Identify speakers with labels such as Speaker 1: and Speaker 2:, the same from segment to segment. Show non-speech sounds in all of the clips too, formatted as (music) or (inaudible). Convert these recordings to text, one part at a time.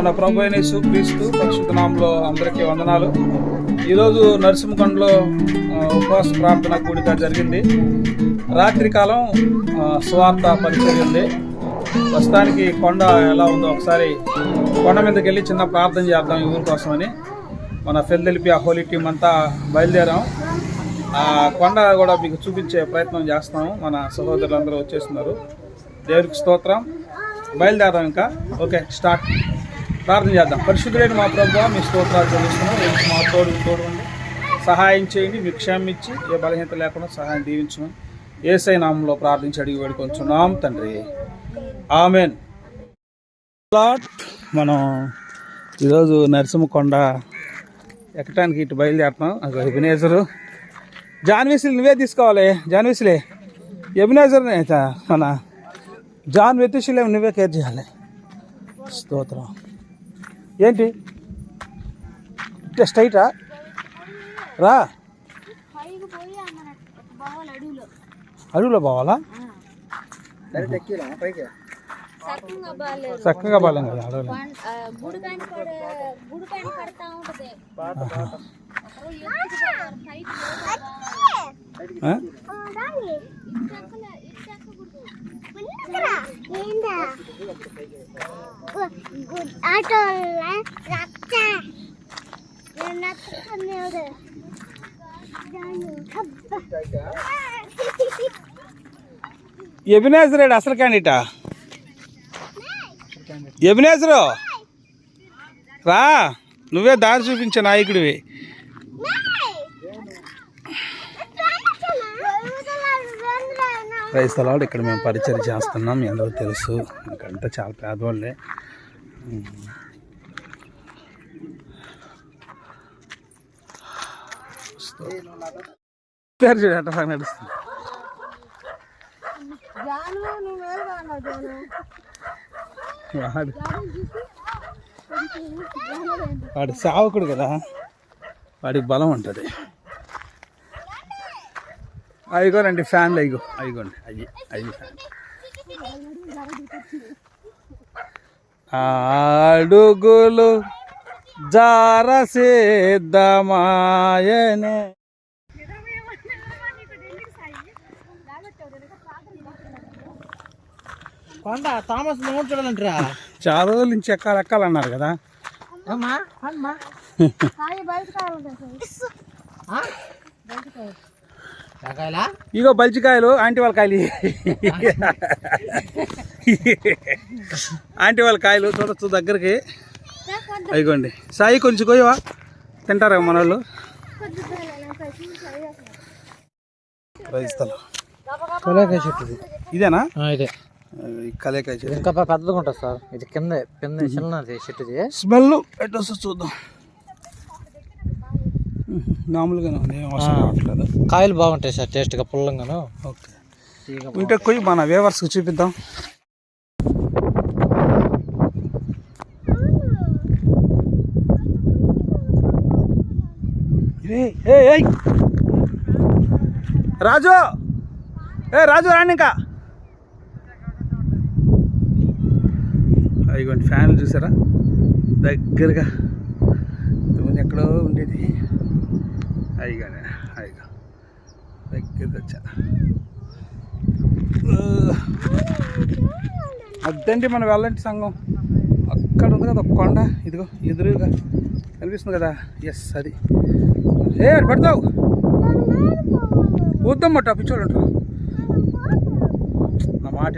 Speaker 1: మన ప్రభు అయిన క్రీస్తు పరిశుద్ధ నామంలో అందరికీ వందనాలు. ఈరోజు నరసింహకొండలో ఉపవాస ప్రార్థన కూడిక జరిగింది. రాత్రికాలం స్వార్థ పరిచర్య ఉంది. ప్రస్తుతానికి కొండ ఎలా ఉందో ఒకసారి కొండ మీదకి వెళ్ళి చిన్న ప్రార్థన చేద్దాం ఈ ఊరి కోసమని. మన ఫెల్దెలిపి ఆ హోలీ టీం అంతా బయలుదేరాం. ఆ కొండ కూడా మీకు చూపించే ప్రయత్నం చేస్తాము మన సహోదరులందరూ వచ్చేస్తున్నారు. దేవుడికి స్తోత్రం. బయలుదేరాం ఇంకా. Okay start. ప్రార్థన చేద్దాం. పరిశుద్ధులైన మా ప్రభు మీ స్తోత్రాలు చెల్లిస్తున్నాం. మా తోడు తోడుండి. సహాయం చేయండి మీ క్షేమం ఇచ్చి ఏ బలహీనత లేకుండా సహాయం దీవించమని ఏసై నామంలో ప్రార్థించి అడిగి వేడుకొంచున్నాం తండ్రి. ఆమెన్. లాట్ మనం ఈరోజు నరసింహకొండ ఎక్కడానికి ఇటు బయలుదేరుతున్నాం? అక్కడ ఎబినేజరు. జాన్వీసులు నువ్వే తీసుకోవాలి. జాన్వీసులే. అయితే మన జాన్ వెతిషులే నువ్వే కేర్ చేయాలి. స్తోత్రం. ఏంటి? స్ట్రైటా? రా.
Speaker 2: అడవిలో
Speaker 1: పోవాలా? చక్కగా బాలేం కదా అడవులు. ఆ? ఎబినేజర్ ఏడు అసలు క్యాండిడేటా ఎబినేజరు? రా నువ్వే దారి చూపించే నాయకుడివి. క్రైస్తలాడు ఇక్కడ మేము పరిచయం చేస్తున్నాం. అందరూ తెలుసు. ఇక్కడంతా చాలా పేదవాళ్ళే. పేరు నడుస్తుంది? వాడు. వాడు సావకుడు కదా. వాడికి బలం ఉంటుంది. అయిగోనండి ఫ్యాన్లు అయిగో అయిగోండి అయ్యి అయ్యి ఫ్యాన్ అడుగులు జారసిద్ధమాయనే
Speaker 3: కొండ థామస్ మౌంట్ చూడాలంటారా?
Speaker 1: చాలా రోజుల నుంచి ఎక్కాలి ఎక్కాలన్నారు కదా.
Speaker 3: అమ్మా అమ్మా. (laughs)
Speaker 1: ఇగో బల్చికాయలు ఆంటీ వాళ్ళ కాయలు. ఆంటీ వాళ్ళ కాయలు చూడొచ్చు దగ్గరికి. అయిగోండి. సాయి కొంచెం కొయ్యవా? తింటారా మన వాళ్ళు రైస్తలు
Speaker 3: కలేకాయ చెట్టు ఇది.
Speaker 1: ఇదేనా?
Speaker 3: ఇదే.
Speaker 1: ఈ కలేకాయ చెట్టు.
Speaker 3: ఇంకా పెద్దగా ఉంటుంది సార్. ఇది కింద కింద చిన్న చెట్టు ఇది.
Speaker 1: స్మెల్ ఎట్లా వస్తుందో చూద్దాం. మామూలుగానే ఉంది ఏం అవసరం రావట్లేదు.
Speaker 3: కాయలు బాగుంటాయి సార్ టేస్ట్గా పుల్లంగాను.
Speaker 1: ఓకే. ఉంటే కొయ్యి మన వేవర్స్కి చూపిద్దాం. రాజు! ఏ రాజు రాండి ఇంకా. ఇగోండి ఫ్యాన్లు చూసారా? దగ్గరగా. ఎక్కడో ఉండేది. అయిగానే అయిగా దగ్గరికి వచ్చా అద్దండి మన వెళ్ళంటి సంఘం. అక్కడ ఉంది కదా ఒక కొండ. ఇదిగో ఎదురుగా కనిపిస్తుంది కదా. ఎస్ అది. ఏ అటు పడతావు? వద్దమ్మట పిచ్చోళ్ళు ఉంటారు నా మాట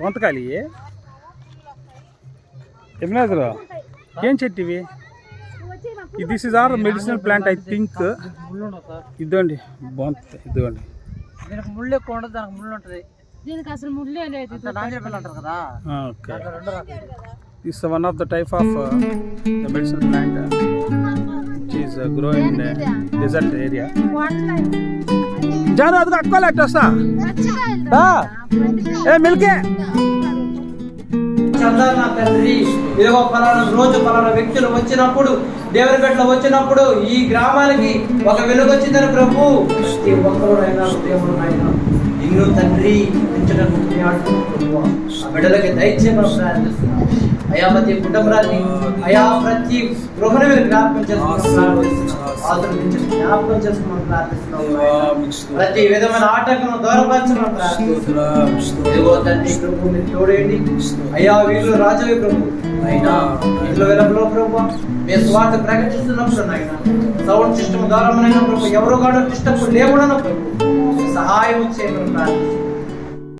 Speaker 1: ఇవి ఎమ్మెల్యేదురు ఏం చెట్టు ఇవి? This is are medicinal plant I think ఇదండి బొంత ఇదిగోండి.
Speaker 3: దీనికి ముళ్ళు ఎక్కువ ఉండదు దానికి ముళ్ళు ఉంటుంది.
Speaker 2: దీనికి అసలు ముళ్ళే లేదు
Speaker 3: అంటారు కదా?
Speaker 1: Okay. This one of the type of the medicinal plant grow in desert area Janu అది అక్కోలేట్ వస్తా. ఏ మిల్కే.
Speaker 4: చందాలు తండ్రి ఇదిగో పలానా రోజు పలానా వ్యక్తులు వచ్చినప్పుడు దేవుని బిడ్డలు వచ్చినప్పుడు ఈ గ్రామానికి ఒక వెలుగు వచ్చిందని ప్రభు. ప్రతి ఒక్కరునైనా దేవుడు నాయన నిన్ను తండ్రి పెంచడానికి ఆ బిడ్డలకి దయచేయమని ప్రార్థిస్తున్నాం అయా ప్రతి కుటుంబాన్ని అయా ప్రతి గృహను మీరు జ్ఞాపకం ఆదరించి జ్ఞాపకం ప్రార్థిస్తున్నాం. ప్రతి విధమైన ఆటంకం దూరపరచమని ప్రార్థిస్తున్నాం. ఇదిగో తండ్రి ప్రభు మీరు తోడేయండి. అయ్యా వీళ్ళు రాజవి ప్రభు. అయినా. ఇంట్లో వెలుగులో ప్రభు మీ స్వార్థ ప్రకటిస్తున్నప్పుడు నాయన. సౌండ్ సిస్టమ్ ద్వారా ప్రభు ఎవరు కూడా డిస్టర్బ్ లేకుండా ప్రభు సహాయం చేయమని ప్రార్థిస్తున్నాం.